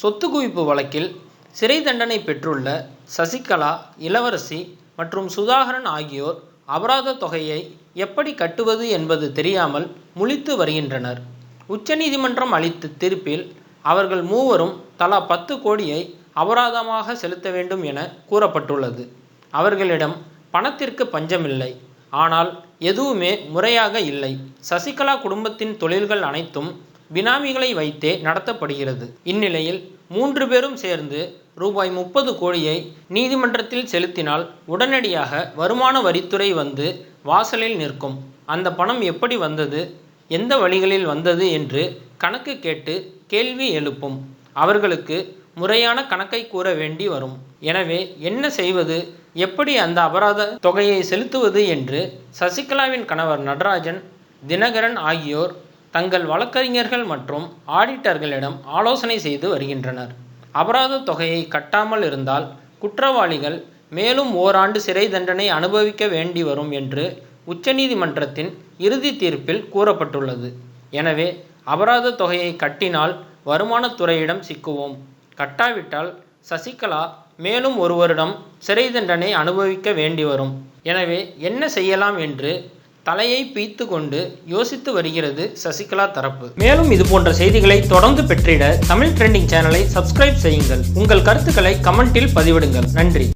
சொத்து குவிப்பு வழக்கில் சிறை தண்டனை பெற்றுள்ள சசிகலா இளவரசி மற்றும் சுதாகரன் ஆகியோர் அபராத தொகையை எப்படி கட்டுவது என்பது தெரியாமல் முழித்து வருகின்றனர். உச்சநீதிமன்றம் அளித்த தீர்ப்பில் அவர்கள் மூவரும் தலா பத்து கோடியை அபராதமாக செலுத்த வேண்டும் என கூறப்பட்டுள்ளது. அவர்களிடம் பணத்திற்கு பஞ்சமில்லை. ஆனால் எதுவுமே முறையாக இல்லை. சசிகலா குடும்பத்தின் தொழில்கள் அனைத்தும் பினாமிகளை வைத்தே நடத்தப்படுகிறது. இந்நிலையில் மூன்று பேரும் சேர்ந்து ரூபாய் முப்பது கோடியை நீதிமன்றத்தில் செலுத்தினால் உடனடியாக வருமான வரித்துறை வந்து வாசலில் நிற்கும். அந்த பணம் எப்படி வந்தது? எந்த வழிகளில் வந்தது என்று கணக்கு கேட்டு கேள்வி எழுப்பும். அவர்களுக்கு முறையான கணக்கை கூற வேண்டி வரும். எனவே என்ன செய்வது? எப்படி அந்த அபராத தொகையை செலுத்துவது என்று சசிகலாவின் கணவர் நடராஜன் தினகரன் ஆகியோர் தங்கள் வழக்கறிஞர்கள் மற்றும் ஆடிட்டர்களிடம் ஆலோசனை செய்து வருகின்றனர். அபராத தொகையை கட்டாமல் இருந்தால் குற்றவாளிகள் மேலும் ஓராண்டு சிறை தண்டனை அனுபவிக்க வேண்டி வரும் என்று உச்சநீதிமன்றத்தின் இறுதி தீர்ப்பில் கூறப்பட்டுள்ளது. எனவே அபராத தொகையை கட்டினால் வருமானத்துறையிடம் சிக்குவோம். கட்டாவிட்டால் சசிகலா மேலும் ஒரு வருடம் சிறை தண்டனை அனுபவிக்க வேண்டி வரும். எனவே என்ன செய்யலாம் என்று தலையை பீத்து கொண்டு யோசித்து வருகிறது சசிகலா தரப்பு. மேலும் இது போன்ற செய்திகளை தொடர்ந்து பெற்றிட தமிழ் ட்ரெண்டிங் சேனலை சப்ஸ்கிரைப் செய்யுங்கள். உங்கள் கருத்துக்களை கமெண்டில் பதிவிடுங்கள். நன்றி.